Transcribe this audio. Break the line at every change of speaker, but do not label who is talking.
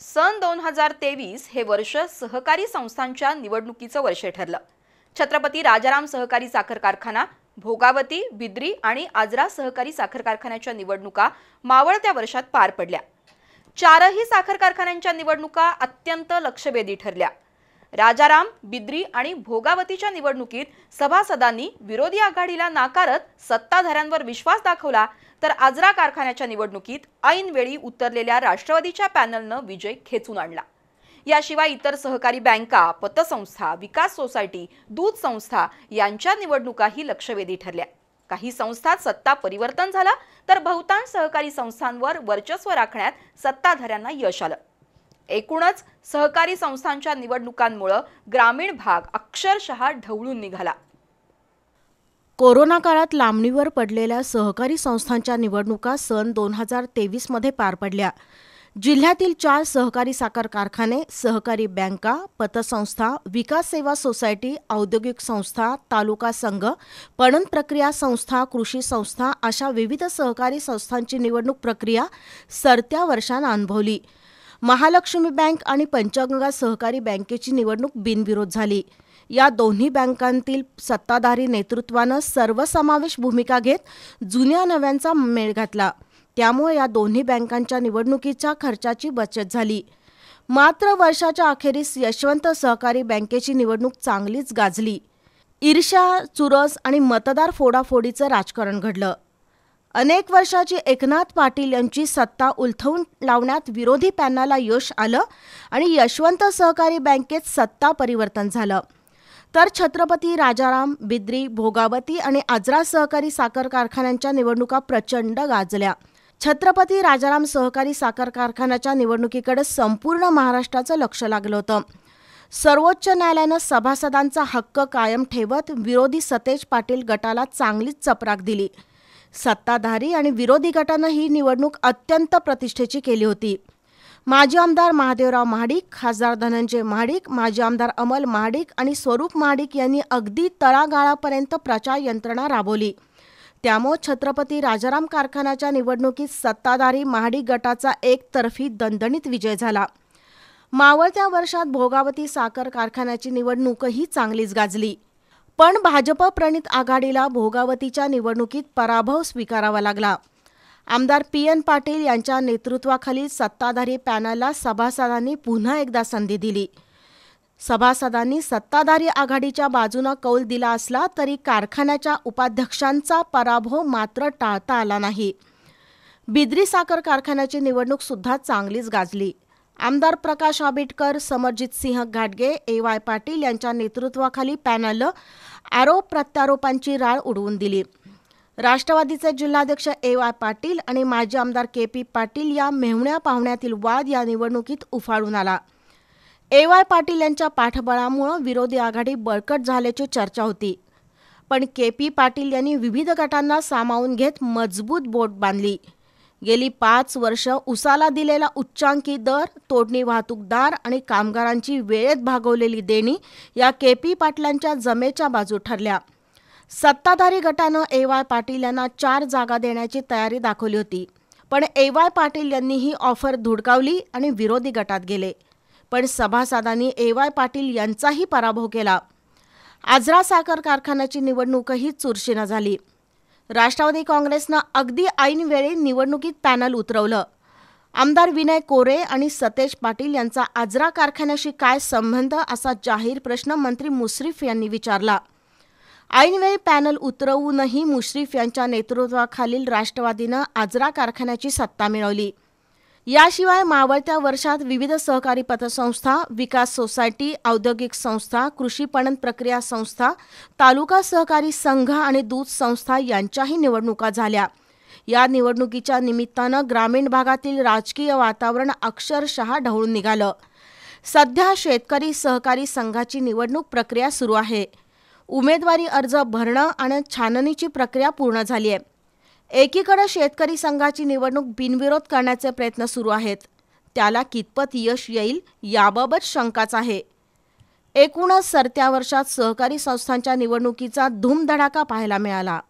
सन दोन हजार तेवीस हे वर्ष सहकारी संस्थांच्या निवडणुकीचं वर्ष ठरलं. छत्रपती राजाराम सहकारी साखर कारखाना भोगावती बिद्री आणि आजरा सहकारी साखर कारखान्याच्या निवडणुका मावळत्या वर्षात पार पडल्या. चारही साखर कारखान्यांच्या निवडणुका अत्यंत लक्षवेधी ठरल्या. राजाराम बिद्री आणि भोगावतीच्या निवडणुकीत सभासदांनी विरोधी आघाडीला नाकारत सत्ताधाऱ्यांवर विश्वास दाखवला तर आजरा कारखान्याच्या निवडणुकीत ऐनवेळी उतरलेल्या राष्ट्रवादीच्या पॅनलनं विजय खेचून आणला. याशिवाय इतर सहकारी बँका पतसंस्था विकास सोसायटी दूध संस्था यांच्या निवडणुकाही लक्षवेधी ठरल्या. काही संस्थात सत्ता परिवर्तन झालं तर बहुतांश सहकारी संस्थांवर वर्चस्व राखण्यात सत्ताधाऱ्यांना यश आलं. एकूणच सहकारी संस्थांच्या निवडणुकांमुळं ग्रामीण भाग अक्षरशः ढवळून निघाला.
कोरोना काळात लांबणीवर पडलेल्या सहकारी संस्थांच्या निवडणुका सन दोन हजार तेवीसमध्ये पार पडल्या. जिल्ह्यातील चार सहकारी साखर कारखाने सहकारी बँका पतसंस्था विकास सेवा सोसायटी औद्योगिक संस्था तालुका संघ पणन प्रक्रिया संस्था कृषी संस्था अशा विविध सहकारी संस्थांची निवडणूक प्रक्रिया सरत्या वर्षानं अनुभवली. महालक्ष्मी बँक आणि पंचगंगा सहकारी बँकेची निवडणूक बिनविरोध झाली. या दोन्ही बँकांतील सत्ताधारी नेतृत्वानं सर्वसमावेश भूमिका घेत जुन्या नव्यांचा मेळ घातला. त्यामुळे या दोन्ही बँकांच्या निवडणुकीच्या खर्चाची बचत झाली. मात्र वर्षाच्या अखेरीस यशवंत सहकारी बँकेची निवडणूक चांगलीच गाजली. ईर्ष्या चुरस आणि मतदार फोडाफोडीचं राजकारण घडलं. अनेक वर्षाची एकनाथ पाटील यांची सत्ता उलथवून लावण्यात विरोधी पॅनला यश आलं आणि यशवंत सहकारी बँकेत सत्ता परिवर्तन झालं. तर छत्रपती राजाराम बिद्री भोगावती आणि आजरा सहकारी साखर कारखान्यांच्या निवडणुका प्रचंड गाजल्या. छत्रपती राजाराम सहकारी साखर कारखान्याच्या निवडणुकीकडे संपूर्ण महाराष्ट्राचं लक्ष लागलं होतं. सर्वोच्च न्यायालयानं सभासदांचा हक्क कायम ठेवत विरोधी सतेज पाटील गटाला चांगलीच चपराक दिली. सत्ताधारी आणि विरोधी गटानं ही निवडणूक अत्यंत प्रतिष्ठेची केली होती. माजी आमदार महादेवराव महाडिक खासदार धनंजय महाडिक माजी आमदार अमल महाडिक आणि स्वरूप महाडिक यांनी अगदी तळागाळापर्यंत प्रचार यंत्रणा राबवली. त्यामुळे छत्रपती राजाराम कारखान्याच्या निवडणुकीत सत्ताधारी महाडिक गटाचा एकतर्फी दणदणीत विजय झाला. मावळत्या वर्षात भोगावती साखर कारखान्याची निवडणूकही चांगलीच गाजली. पण भाजप प्रणित आघाडीला भोगावतीच्या निवडणुकीत पराभव स्वीकारावा लागला. आमदार पी एन पाटील यांच्या नेतृत्वाखालील सत्ताधारी पॅनलला सभासदांनी पुन्हा एकदा संधी दिली. सभासदांनी सत्ताधारी आघाडीच्या बाजूनं कौल दिला असला तरी कारखान्याच्या उपाध्यक्षांचा पराभव मात्र टाळता आला नाही. बिद्री साखर कारखान्याची निवडणूक सुद्धा चांगलीच गाजली. आमदार प्रकाश आंबेडकर समरजित सिंह घाटगे ए वाय पाटील यांच्या नेतृत्वाखाली पॅनलनं आरोप प्रत्यारोपांची राळ उडवून दिली. राष्ट्रवादीचे जिल्हाध्यक्ष ए वाय पाटील आणि माजी आमदार के पी पाटील या मेहुण्या पाहुण्यातील वाद या निवडणुकीत उफाळून आला. ए वाय पाटील यांच्या पाठबळामुळं विरोधी आघाडी बळकट झाल्याची चर्चा होती. पण के पी पाटील यांनी विविध गटांना सामावून घेत मजबूत बोट बांधली. गेली पाच वर्ष उसाला दिलेला उच्चांकी दर तोडणी वाहतूकदार आणि कामगारांची वेळेत भागवलेली देणी या के पी पाटलांच्या जमेच्या बाजू ठरल्या. सत्ताधारी गटानं ए वाय पाटील यांना चार जागा देण्याची तयारी दाखवली होती. पण ए वाय पाटील यांनी ही ऑफर धुडकावली आणि विरोधी गटात गेले. पण सभासदांनी ए वाय पाटील यांचाही पराभव केला. आजरा साखर कारखान्याची निवडणूकही चुरशीनं झाली. राष्ट्रवादी काँग्रेसनं अगदी ऐनवेळी निवडणुकीत पॅनल उतरवलं. आमदार विनय कोरे आणि सतेज पाटील यांचा आजरा कारखान्याशी काय संबंध असा जाहीर प्रश्न मंत्री मुश्रीफ यांनी विचारला. ऐनवेळी पॅनल उतरवूनही मुश्रीफ यांच्या नेतृत्वाखालील राष्ट्रवादीनं आजरा कारखान्याची सत्ता मिळवली. याशिवाय मावळत्या वर्षात विविध सहकारी पतसंस्था विकास सोसायटी औद्योगिक संस्था कृषी पणन प्रक्रिया संस्था तालुका सहकारी संघ आणि दूध संस्था यांच्याही निवडणुका झाल्या. या निवडणुकीच्या निमित्तानं ग्रामीण भागातील राजकीय वातावरण अक्षरशः ढवळून निघालं. सध्या शेतकरी सहकारी संघाची निवडणूक प्रक्रिया सुरू आहे. उमेदवारी अर्ज भरणं आणि छाननीची प्रक्रिया पूर्ण झाली आहे. एकीकडे शेतकरी संघाची निवडणूक बिनविरोध करण्याचे प्रयत्न सुरू आहेत. त्याला कितपत यश येईल याबाबत शंकाच आहे. एकूणच सरत्या वर्षात सहकारी संस्थांच्या निवडणुकीचा धूमधडाका पाहायला मिळाला.